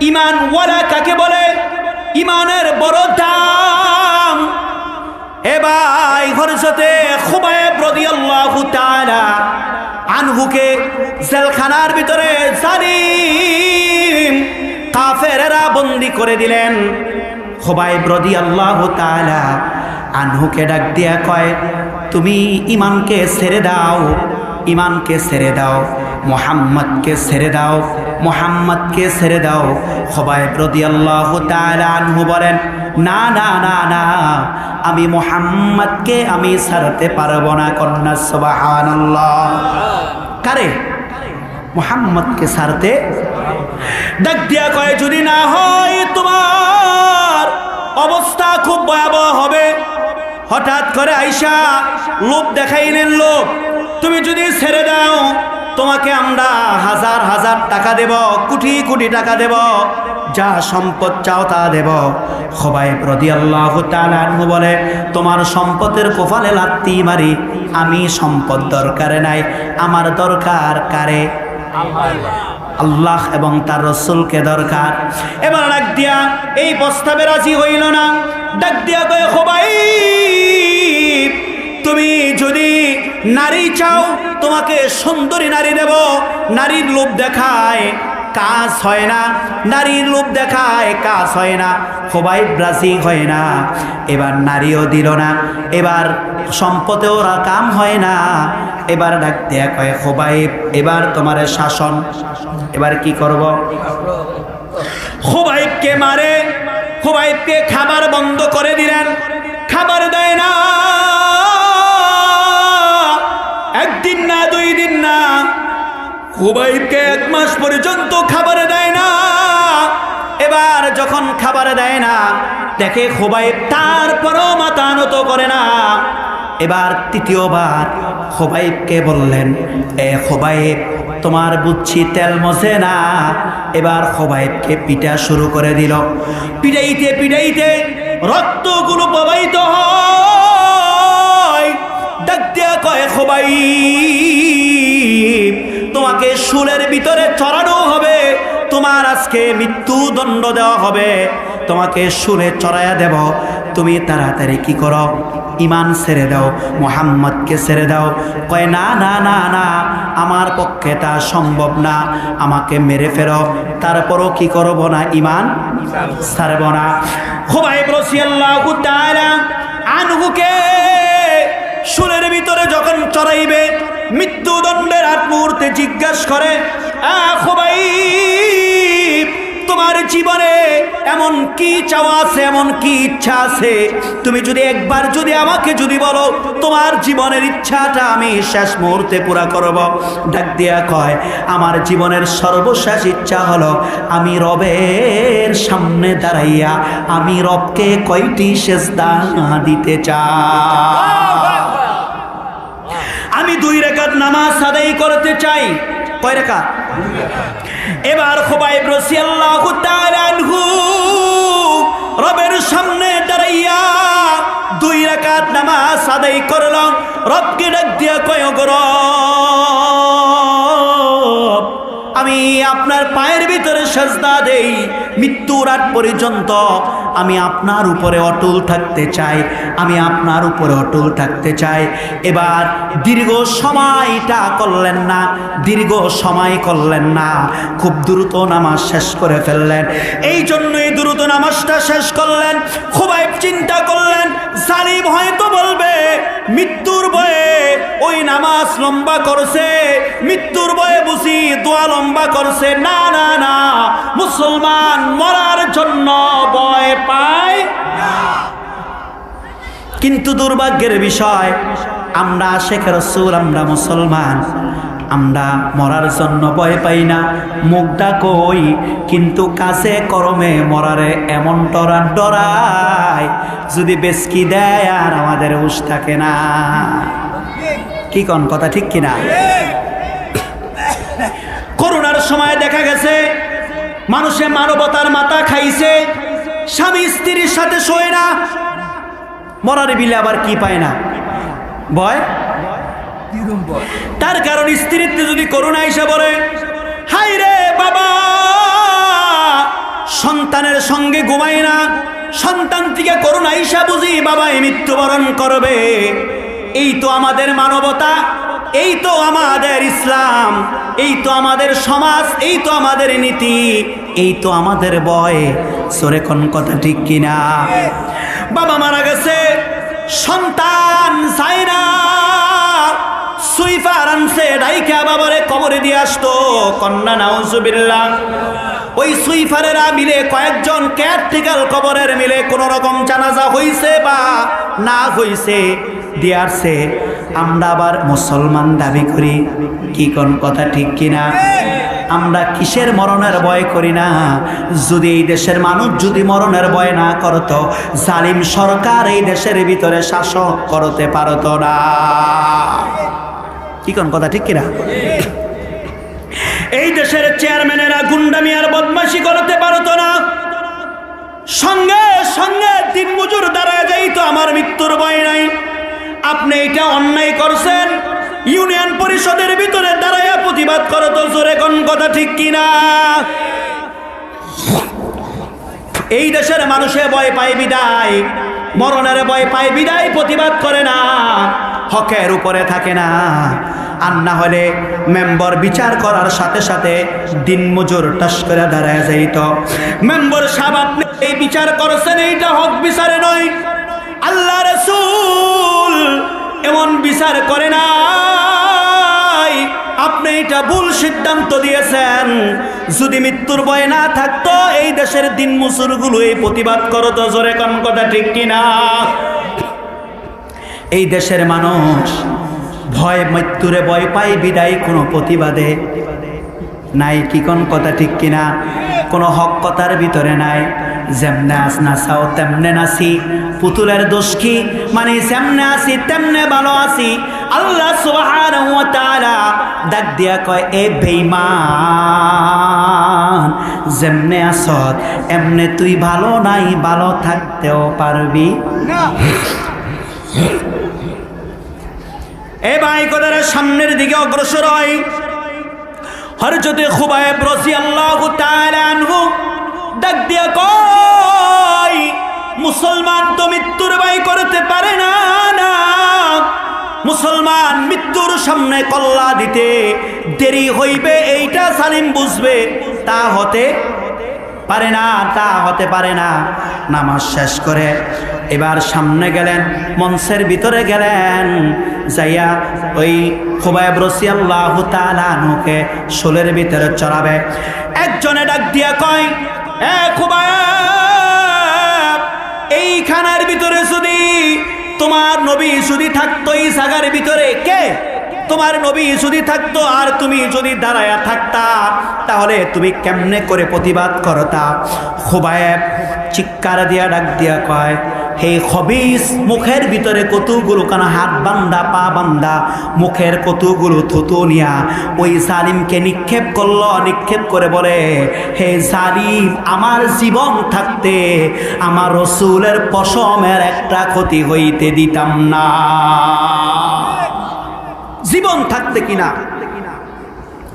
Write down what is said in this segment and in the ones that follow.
ইমান ওয়ালা কাকে বলে? ইমানের বড় দাম। এবার হরসতে খুবাইব রাদিয়াল্লাহু তাআলা আনহুকে জেলখানার ভিতরে জালিম, কাফেরেরা বন্দি করে দিলেন। খুবাইব রাদিয়াল্লাহু তাআলা আনহুকে ডাক দিয়া কয়, তুমি ইমানকে ছেড়ে দাও ইমানকে ছেড়ে দাও, মোহাম্মদকে ছেড়ে দাও, মোহাম্মদকে ছেড়ে দাও। সবাই প্রতি আল্লাহ আনহু বলেন, না না না না, আমি মোহাম্মদকে আমি ছাড়তে পারব না, কন্যা সবাহান কারে? মোহাম্মদকে ছাড়তে? ডাক দিয়া কয়, যদি না হয় তোমার অবস্থা খুব ভয়াবহ হবে। হঠাৎ করে আইসা লোভ দেখাইলেন, লোভ। তুমি যদি ছেড়ে দাও, তোমাকে আমরা হাজার হাজার টাকা দেব, কোটি কোটি টাকা দেব, যা সম্পদ চাও তা দেব। সবাই প্রতি আল্লাহ বলে, তোমার সম্পদের কোফালে লাত্তি মারি, আমি সম্পদ দরকারে নাই, আমার দরকার কারে? আল্লাহ এবং তার রসুলকে দরকার। এবার ডাক দিয়া, এই প্রস্তাবে রাজি হইল না। ডাক দিয়া কয়ে নারী চাও, তোমাকে সুন্দরী নারী দেব। নারীর লোভ দেখায় কাজ হয় না। নারীর লোভ দেখায় কাজ হয় না। সবাই ব্রাসি হয় না। এবার নারীও দিল না। এবার সম্পদেও কাম হয় না। এবার ডাক দেয়া কয় সবাই এবার তোমার শাসন। এবার কি করব? খুবাইবকে মারে। খুবাইবকে খাবার বন্ধ করে দিলেন। খুবাইবকে এক মাস পর্যন্ত খাবার দেয় না। এবার যখন খাবার দেয় না, দেখে খুবাইব তারপরও মাথা নত করে না। এবার তৃতীয়বার খোবাইবকে বললেন, এ খোবাইব, তোমার বুঝছি তেল মজে না। এবার খোবাইবকে পিটা শুরু করে দিল। পিটাইতে পিটাইতে রক্তগুলো প্রবাহিত হয়। ডাক কয় খোবাই তোমাকে শুলের ভিতরে চড়ানো হবে। তোমার আজকে মৃত্যু দণ্ড দেওয়া হবে। তোমাকে সুরে চড়াইয়া দেব। তুমি তাড়াতাড়ি কি করো? ইমান ছেড়ে দাও, মোহাম্মদকে ছেড়ে দাও। কয়, না না না না, আমার পক্ষে তা সম্ভব না। আমাকে মেরে ফেরো তারপরও কি করব না? ইমান ছাড়ব না। খুবাই রসিয়াল্লাহু আনহুকে সুরের ভিতরে যখন চড়াইবে মৃত্যুদণ্ডের আট মুহূর্তে জিজ্ঞাসা করে তোমার জীবনে এমন কি চাওয়া আছে, এমন কি ইচ্ছা আছে? তুমি যদি একবার যদি আমাকে যদি বলো, তোমার জীবনের ইচ্ছাটা আমি শেষ মুহূর্তে পুরা করব। ডাক দিয়া কয়, আমার জীবনের সর্বশেষ ইচ্ছা হলো, আমি রবের সামনে দাঁড়াইয়া, আমি রবকে কয়টি শেষ দিতে চাই? আমি দুই নামাজ আদায় করতে চাই। কয় রেখা এবার খোবাইব রসিয়াল্লাহু তাআলা আনহু রবের সামনে দাঁড়াইয়া দুই রাকাত নামাজ আদায় করলাম রবকে ডাক দিয়া কয় রব, আমি আপনার পায়ের ভিতরে সাজদা দেই। মৃত্যুর আগ পর্যন্ত আমি আপনার উপরে অটল থাকতে চাই, আমি আপনার উপরে অটল থাকতে চাই। এবার দীর্ঘ সময়টা করলেন না, দীর্ঘ সময় করলেন না, খুব দ্রুত নামাজ শেষ করে ফেললেন। এই জন্যই দ্রুত নামাজটা শেষ করলেন খুবই চিন্তা করলেন, জালিম হয়তো বলবে, মৃত্যুর বয়ে ওই নামাজ লম্বা করছে, মৃত্যুর বয়ে বুঝি দোয়া লম্বা করছে। না না না, মুসলমান মরার জন্য কিন্তু দুর্ভাগ্যের বিষয়, আমরা শেখ রসুল, আমরা মুসলমান, আমরা মরার জন্য ভয় পাই না, মুখটা কই, কিন্তু কাছে করমে মরারে এমন ডরা ডরায় যদি বেসকি দেয় আর আমাদের হুশ থাকে না। কি কন কথা, ঠিক কিনা করোনার সময় দেখা গেছে, মানুষে মানবতার মাথা খাইছে, স্বামী স্ত্রীর সাথে শোয় না মরার বিলে আবার কি পায় না? ভয়? তার কারণ স্ত্রীত্বে যদি করোনা এসে বলে হাই রে বাবা! সন্তানের সঙ্গে ঘুমাই না, সন্তান থেকে করুণা ঈশা বুঝি বাবাই মৃত্যুবরণ করবে। এই তো আমাদের মানবতা, এই তো আমাদের ইসলাম, এই তো আমাদের সমাজ, এই তো আমাদের নীতি, এই তো আমাদের বয় সরে কোন কথা ঠিক কিনা? বাবা মারা গেছে। সন্তান চায় না সুইফার আনছে, ডাইকা বাবারে কবরে দিয়ে আসতো। কন্যা, নাউজুবিল্লাহ। ওই সুইফারেরা মিলে কয়েকজন কেয়ারটেকার কবরের মিলে কোন রকম জানাজা হইছে বা না হইছে দিয়ে আমরা আবার মুসলমান দাবি করি। কি কোন কথা ঠিক কিনা? আমরা কিসের মরণের ভয় করি না? যদি এই দেশের মানুষ যদি মরণের ভয় না করত, জালিম সরকার এই দেশের ভিতরে শাসক করতে পারত না। কি কোন কথা, ঠিক কিনা? এই দেশের চেয়ারম্যানেরা গুন্ডামি আর বদমাশি করতে পারতো না। সঙ্গে সঙ্গে দিন মজুর দাঁড়ায় যাই তো আমার মৃত্যুর ভয় নাই। আপনি এটা অন্যায় করছেন ইউনিয়ন পরিষদের ভিতরে দাঁড়াইয়া প্রতিবাদ করো তো, জোরে কোন কথা ঠিক কিনা? এই দেশের মানুষে ভয় পায় বিদায়, মরণের ভয় পায় বিদায়, প্রতিবাদ করে না, হকের উপরে থাকে না। আর না হলে মেম্বার বিচার করার সাথে সাথে দিন মজুর টাস করে দাঁড়ায় যাইত। মেম্বার সাহেব, আপনি এই বিচার করছেন, এইটা হক বিচারে নয়। আল্লাহ রসুল এমন বিচার করে না আপনি এটা ভুল সিদ্ধান্ত দিয়েছেন। যদি মৃত্যুর ভয় না থাকতো, এই দেশের দিন মুসুরগুলো এই প্রতিবাদ করো তো জোরে কোন কথা ঠিক কিনা? এই দেশের মানুষ ভয়, মৃত্যুরে ভয় পায়, বিদায় কোনো প্রতিবাদে নাই, কি কোন কথা ঠিক কিনা? কোনো হক কথার ভিতরে নাই। যেমনে আস নাচাও তেমনে নাচি। পুতুলের দোষ কি? মানে যেমনে আসি, তেমনে ভালো আছি। আল্লাহ সুবহানাহু ওয়া তাআলা ডাক দিয়া কয়, এ বেঈমান, যেমনে আসত এমনে তুই ভালো নাই, ভালো থাকতেও পারবি। এ ভাই কোদারের সামনের দিকে অগ্রসর হয়। হরজতে খুবাইব রসি আল্লাহ আনহু ডাক দিয়া কয়, মুসলমান তো মৃত্যুর বাই করতে পারে না না। মুসলমান মৃত্যুর সামনে কল্লা দিতে দেরি হইবে, এইটা সালিম বুঝবে। তা হতে পারে না, তা হতে পারে না। নামাজ শেষ করে এবার সামনে গেলেন, মঞ্চের ভিতরে গেলেন, যাইয়া ওই খুবাইব রসি আল্লাহ তালুকে শোলের ভিতরে চড়াবে। একজনে ডাক দিয়া কয় এই খানার ভিতরে যদি তোমার নবী যদি থাকতো, এই সাগার ভিতরে কে? তোমার নবী যদি থাকতো আর তুমি যদি দাঁড়ায়া থাকতা, তাহলে তুমি কেমনে করে প্রতিবাদ করতা? খুবায়েব চিৎকার দিয়া ডাক দিয়া কয় হে খবিস মুখের ভিতরে কতগুলো কানা হাত বান্দা, পা বান্দা, মুখের কতগুলো থুতু নিয়া ওই জালিমকে নিক্ষেপ করল, নিক্ষেপ করে বলে, হে জালিম, আমার জীবন থাকতে আমার রসুলের পশমের একটা ক্ষতি হইতে দিতাম না। জীবন থাকতে কিনা?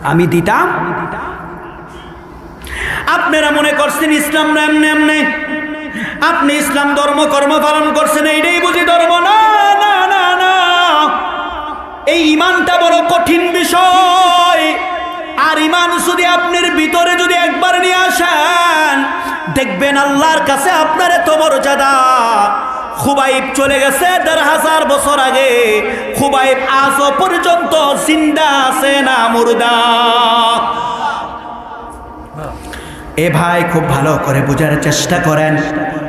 আমি দিতাম। আপনারা মনে করছেন ইসলাম এমনি এমনি? আপনি ইসলাম ধর্ম, কর্ম পালন করছেন, এইটাই বুঝি ধর্ম? না না না না। এই ইমানটা বড় কঠিন বিষয়। আর ইমান যদি আপনার ভিতরে যদি একবার নিয়ে আসেন, দেখবেন আল্লাহর কাছে আপনার এত মর্যাদা। খুবাইব চলে গেছে দেড় হাজার বছর আগে। খুবাইব আজও পর্যন্ত জিন্দা আছে না মুর্দা। এ ভাই খুব ভালো করে বোঝার চেষ্টা করেন।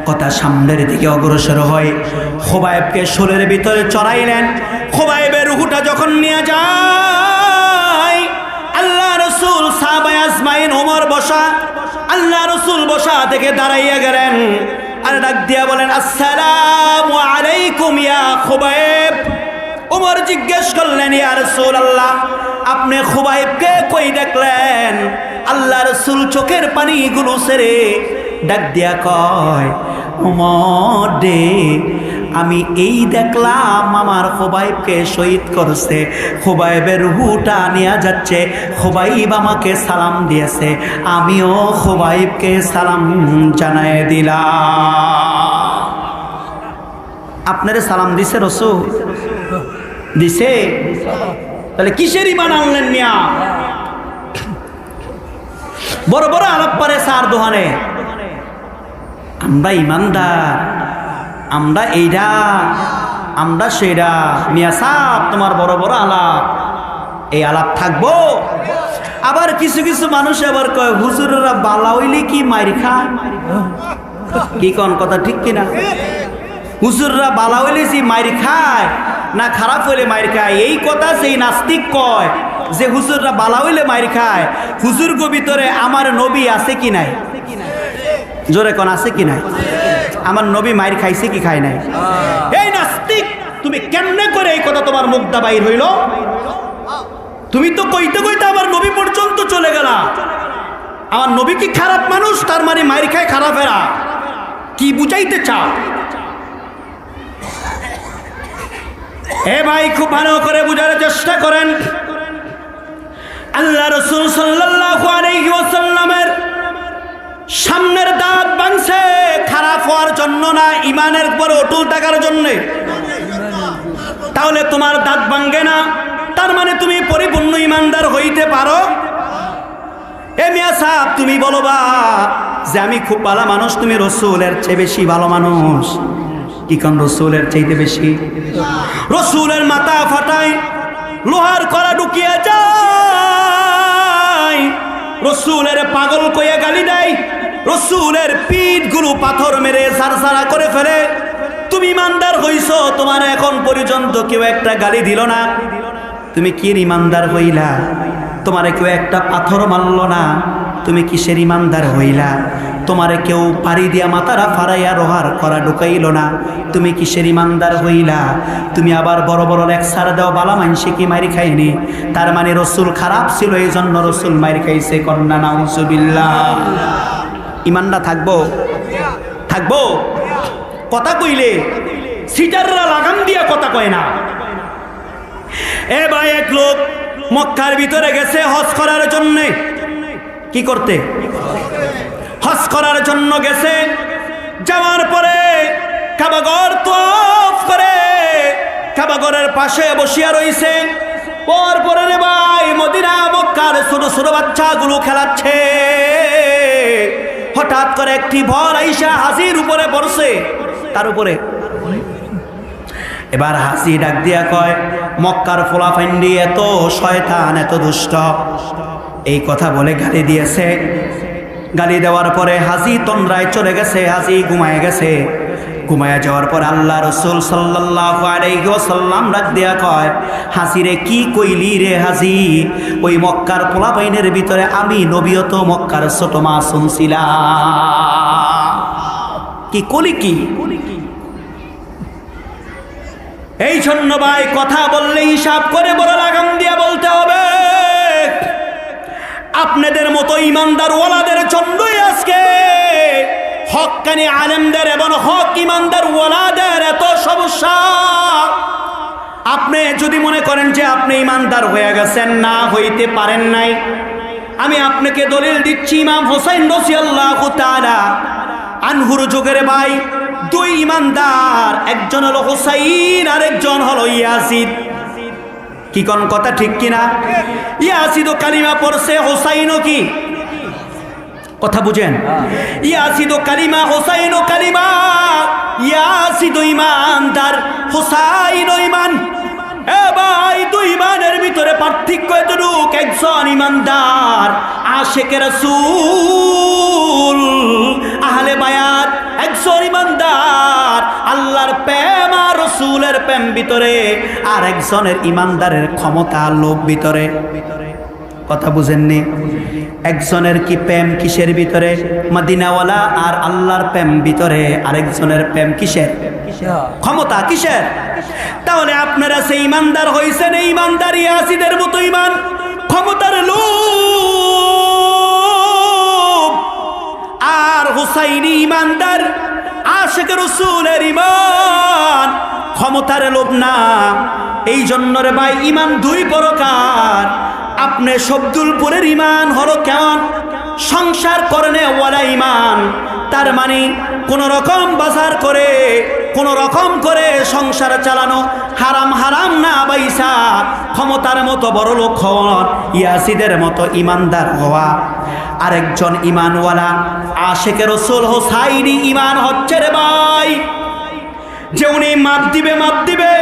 কথা সামনের দিকে অগ্রসর হয়। খোবাইবকে শোলের ভিতরে চড়াইলেন। খোবাইবের রুহুটা যখন নিয়ে যায়, আল্লাহ রসুল সাহাবাই আজমাইন ওমর বসা, আল্লাহ রসুল বসা থেকে দাঁড়াইয়া গেলেন। আর ডাক দিয়া বলেন, আসসালামু আলাইকুম ইয়া খোবাইব। ওমর জিজ্ঞেস করলেন, ইয়া রসুল আল্লাহ আপনি খুবাইবকে কই দেখলেন? আল্লাহ রসুল চোখের পানিগুলো সেরে ডাক দিয়া কয়, ওমর দে আমি এই দেখলাম আমার খোবাইবকে শহীদ করছে। খোবাইবের রুহুটা নেওয়া যাচ্ছে, খোবাইব আমাকে সালাম দিয়েছে। আমিও খোবাইবকে সালাম জানাই দিলাম। আপনারে সালাম দিছে রসুল? দিছে? তাহলে কিসের ইমান আনলেন মিয়া? বড় বড় আলাপ পারে সার দোহানে। আমরা ইমানদার, আমরা এইটা আমরা সেইটা মিয়া সাপ তোমার বড় বড় আলাপ। এই আলাপ থাকব। আবার কিছু কিছু মানুষ আবার কয়, হুজুরেরা বালা হইলে কি মাইর খায়? কি কোন কথা, ঠিক কিনা? হুজুররা বালা হইলে মাইর খায়, না খারাপ হইলে মাইর খায়? এই কথা সেই নাস্তিক কয়। যে হুজুররা বালা হইলে মাইর খায় হুজুর গো ভিতরে আমার নবী আছে কি নাই? জোরে কোন আছে কি নাই? আমার নবী মাইর খাইছে কি খায় নাই? এই নাস্তিক তুমি কেমনে করে এই কথা তোমার মুগ্ধা বাইর হইল? তুমি তো কইতে কইতে আমার নবী পর্যন্ত চলে গেলা। আমার নবী কি খারাপ মানুষ? তার মানে মাইর খায় খারাপ এরা। কি বুঝাইতে চাও? এ ভাই খুব ভালো করে বুঝার চেষ্টা করেন। আল্লাহ রসুল ওয়াসাল্লামের সামনের দাঁত বাংছে খারাপ হওয়ার জন্য না ইমানের পরে অটুল থাকার জন্য। তাহলে তোমার দাঁত ভাঙ্গে না, তার মানে তুমি পরিপূর্ণ ইমানদার হইতে পারো। এ মিয়া সাহেব, তুমি বলো বা, যে আমি খুব ভালো মানুষ, তুমি রসুলের চেয়ে বেশি ভালো মানুষ। কি কোন রসুলের চাইতে বেশি? রসুলের মাথা ফাটাই লোহার করা ঢুকিয়ে যায়। রসুলের পাগল কইয়া গালি দেয়। রসুলের পিঠ গুরু পাথর মেরে সারসারা করে ফেলে। তুমি ইমানদার হইছ, তোমার এখন পর্যন্ত কেউ একটা গালি দিল না। তুমি কি ইমানদার হইলা? তোমার কেউ একটা পাথর মারল না। তুমি কিসের ইমানদার হইলা? তোমারে কেউ পাড়ি দিয়া মাতারা ফারাইয়া রোহার করা ঢুকাইল না। তুমি কিসের ইমানদার হইলা? তুমি আবার বড় বড় লেকচার দেও, বালা মানসে কি মারি খাইনি? তার মানে রসুল খারাপ ছিল এই জন্য রসুল মারি খাইছে, কন্যা নাউজুবিল্লাহ। ইমানটা থাকব? থাকব? কথা কইলে সিটাররা লাগাম দিয়া কথা কয় না। এ ভাই, এক লোক মক্কার ভিতরে গেছে, হজ করার জন্য। কি করতে? হজ করার জন্য গেছে। যাওয়ার পরে কাবাগর তফ করে, কাবাগরের পাশে বসিয়া রইছে। পর পরে রে ভাই মদিনা, মক্কার ছোট ছোট বাচ্চাগুলো খেলাচ্ছে। হঠাৎ করে একটি ভর আইসা হাসির উপরে পড়ছে। তার উপরে। এবার হাসি ডাক দিয়া কয়, মক্কার ফোলা ফোলাফাইন্ডি এত শয়তান, এত দুষ্ট। এই কথা বলে গালি দিয়েছে। গালি দেওয়ার পরে হাজি তন্দ্রায় চলে গেছে, হাজি ঘুমায় গেছে। ঘুমায় যাওয়ার পর আল্লাহ রসুল সাল্লাম ডাক দেয়া কয় হাসিরে কি কইলি রে হাসি ওই মক্কার পোলাপাইনের ভিতরে আমি নবীয়ত মক্কার ছোট মা শুনছিলাম কি কলি কি? এই জন্য ভাই, কথা বললে হিসাব করে বড় লাগাম দিয়া বলতে হবে। আপনাদের মতো ইমানদার ওয়ালাদের জন্যই আজকে। হকানি আলেমদের এবং হক ইমানদার ওয়ালাদের এত সমস্যা। আপনি যদি মনে করেন যে আপনি ইমানদার হয়ে গেছেন, না হইতে পারেন নাই। আমি আপনাকে দলিল দিচ্ছি, ইমাম হোসাইন রসিয়াল্লাহ তাআলা আনহুর যুগের ভাই, দুই ইমানদার, একজন হলো হোসাইন আর একজন হলো ইয়াসিদ কি কোন কথা ঠিক কিনা? ইয়াসিদ কালিমা পড়ছে হোসাইনও কি? কথা বুঝেন। ইয়াসিদ কালিমা, হোসাইন কালিমা, ইয়াসিদ ইমানদার হোসাইন ইমান এ ভাই, দুই ইমানের ভিতরে পার্থক্য এতটুক, একজন ইমানদার আশেকের রাসূল, আহলে বায়াত, একজন ইমানদার আল্লাহর প্রেম আর রসুলের প্রেম ভিতরে, আর একজনের ইমানদারের ক্ষমতা লোভ ভিতরে। কথা বুঝেননি? একজনের কি প্রেম কিসের ভিতরে? মদিনাওয়ালা আর আল্লাহর প্রেম ভিতরে, আরেকজনের প্রেম কিসের? ক্ষমতা কিসের? তাহলে আপনারা সেই ইমানদার হয়েছেন এই ইমানদার ইয়াসিদের মতো ইমান। ক্ষমতার লোভ। আর হুসাইনি ইমানদার আশেকের রসুলের ইমান ক্ষমতার লোভ না। এই জন্য রে ভাই ইমান দুই প্রকার। আপনি শব্দুলপুরের ইমান হলো কেমন? সংসার করনে ওয়ালা ইমান তার মানে কোন রকম বাজার করে, কোন রকম করে সংসার চালানো হারাম হারাম না বাইসা ক্ষমতার মতো বড় লোক ইয়াসিদের মতো ইমানদার হওয়া। আরেকজন ইমানওয়ালা আশেকের রসুল হোসাইনি ইমান হচ্ছে রে ভাই। যে উনি মাপ দিবে মাপ দিবে,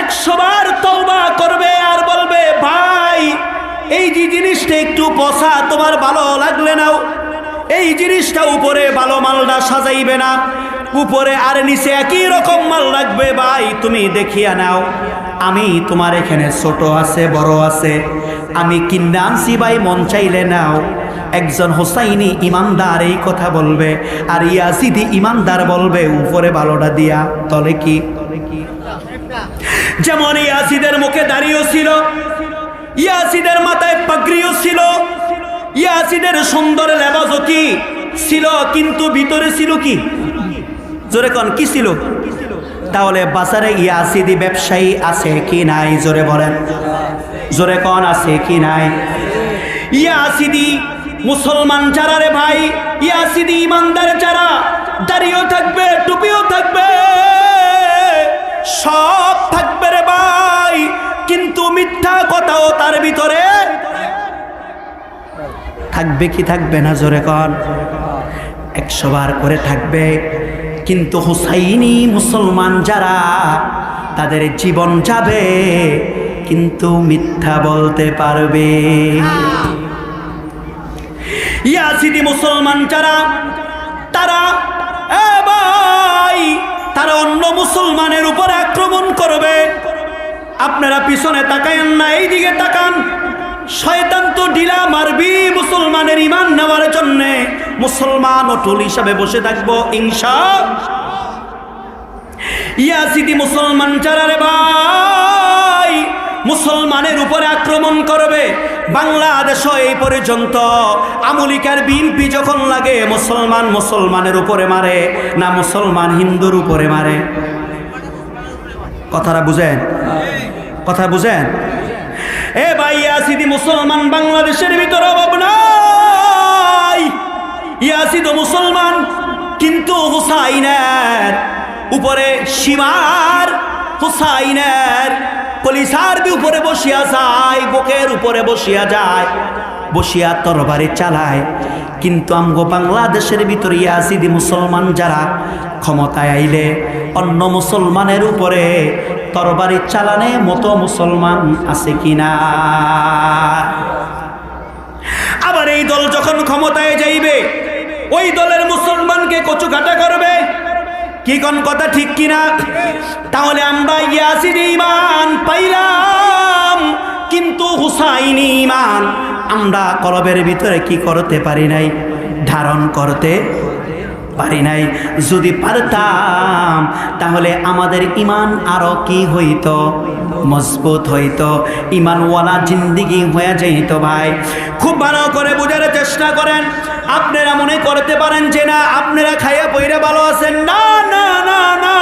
একশো বার তওবা করবে আর বলবে, ভাই, এই যে জিনিসটা একটু পচা, তোমার ভালো লাগলে নাও। এই জিনিসটা উপরে ভালো মালটা সাজাইবে না। উপরে আর নিচে একই রকম মাল রাখবে, ভাই, তুমি দেখিয়া নাও, আমি তোমার এখানে ছোট আছে, বড় আছে। আমি কিনে আনছি, ভাই, মন চাইলে নাও। একজন হোসাইনি ইমানদার এই কথা বলবে, আর ইয়াসিদি ইমানদার বলবে, উপরে ভালোটা দিয়া, তলে কি? যেমন ইয়াসিদের মুখে দাঁড়িয়েও ছিল ইয়াসিদের মাথায় পাগড়িও ছিল ইয়াসিদের সুন্দর লেবাসও কি? ছিল, কিন্তু ভিতরে ছিল কি? জোরে কন, কি ছিল? তাহলে বাজারে ইয়াসিদি ব্যবসায়ী আছে কি নাই? জোরে বলেন। জোরে কন, আছে কি নাই? ইয়াসিদি মুসলমান যারা রে ভাই, ইয়াসিদি ইমানদার যারা, দাড়িও থাকবে, টুপিও থাকবে, সব থাকবে রে ভাই। কিন্তু মিথ্যা কথাও তার ভিতরে থাকবে কি থাকবে না জোরে কন? একশো বার করে থাকবে। কিন্তু হুসাইনি মুসলমান যারা, তাদের জীবন যাবে, কিন্তু মিথ্যা বলতে পারবে। ইয়াসিদি মুসলমান যারা, তারা ভাই, তারা অন্য মুসলমানের উপর আক্রমণ করবে। আপনারা পিছনে তাকায়েন না এই দিকে তাকান। শয়তান তো ঢিলা মারবি মুসলমানের ইমান নেওয়ার জন্যে। মুসলমান অটুল হিসাবে বসে থাকব, ইনশা ইয়াসিদি মুসলমান যারা রে ভাই মুসলমানের উপরে আক্রমণ করবে। বাংলাদেশ এই পর্যন্ত। আমলিকার বিএনপি যখন লাগে, মুসলমান মুসলমানের উপরে মারে, না মুসলমান হিন্দুর উপরে মারে। কথাটা বুঝেন? কথা বুঝেন? এ ভাই, ইয়াসিদি মুসলমান বাংলাদেশের ভিতরে অভাব নাই। ইয়াসিদ মুসলমান, কিন্তু হুসাইনের উপরে সীমার হুসাইনের কলিসার উপরে বসিয়া যায়, বুকের উপরে বসিয়া যায়, বসিয়া তরবারি চালায়। কিন্তু আমগো বাংলাদেশের ভিতরে ইয়াসিদি মুসলমান যারা ক্ষমতায় আইলে, অন্য মুসলমানের উপরে তরবারি চালানে মতো মুসলমান আছে কিনা? আবার এই দল যখন ক্ষমতায় যাইবে, ওই দলের মুসলমানকে কচু কাটা করবে। কি কোন কথা ঠিক কিনা? তাহলে আমরা ইয়াসির ইমান পাইলাম, কিন্তু হুসাইনি ইমান আমরা কলবের ভিতরে কি করতে পারি নাই? ধারণ করতে পারি নাই। যদি পারতাম, তাহলে আমাদের ইমান আরও কি হইতো? মজবুত হইতো। ইমানওয়ালা জিন্দিগি হয়ে যেত ভাই। খুব ভালো করে বোঝার চেষ্টা করেন। আপনারা মনে করতে পারেন যে না, আপনারা খাইয়া পইরা ভালো আছেন। না না না না।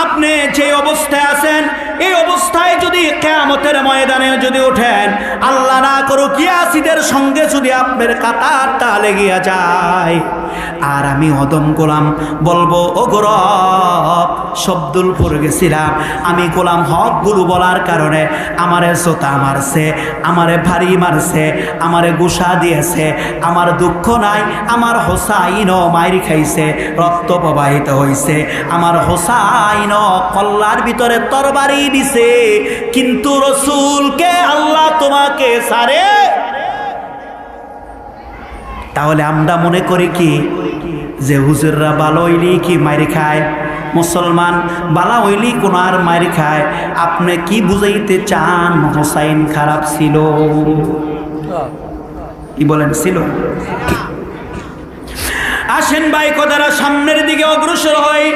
আপনি যে অবস্থায় আছেন এই অবস্থায় যদি কেয়ামতের ময়দানে যদি ওঠেন, আল্লাহ না করুক ইয়াসিদের সঙ্গে যদি আপনার কাতারটা লেগিয়া যায়। আর আমি অদম গোলাম বলব, ও গৌরব শব্দুলপুর গেছিলাম আমি গোলাম হক গুরু বলার কারণে আমারে জোতা মারছে, আমারে ভারী মারছে, আমারে গুসা দিয়েছে, আমার দুঃখ নাই, আমার হোসাইন মাইর খাইছে, রক্ত প্রবাহিত হইছে, আমার হোসাইন কল্লার ভিতরে তরবারি দিছে কিন্তু রসুলকে আল্লাহ তোমাকে সারে? তাহলে আমরা মনে করি কি? যে হুজুররা ভালো হইলি কি মারি খায়? মুসলমান বালা হইলি কোন আর মারি খায়? আপনি কি বুঝাইতে চান? হোসাইন খারাপ ছিল। কি বলেন, ছিল? আসেন ভাই, কথাটা সামনের দিকে অগ্রসর হয়।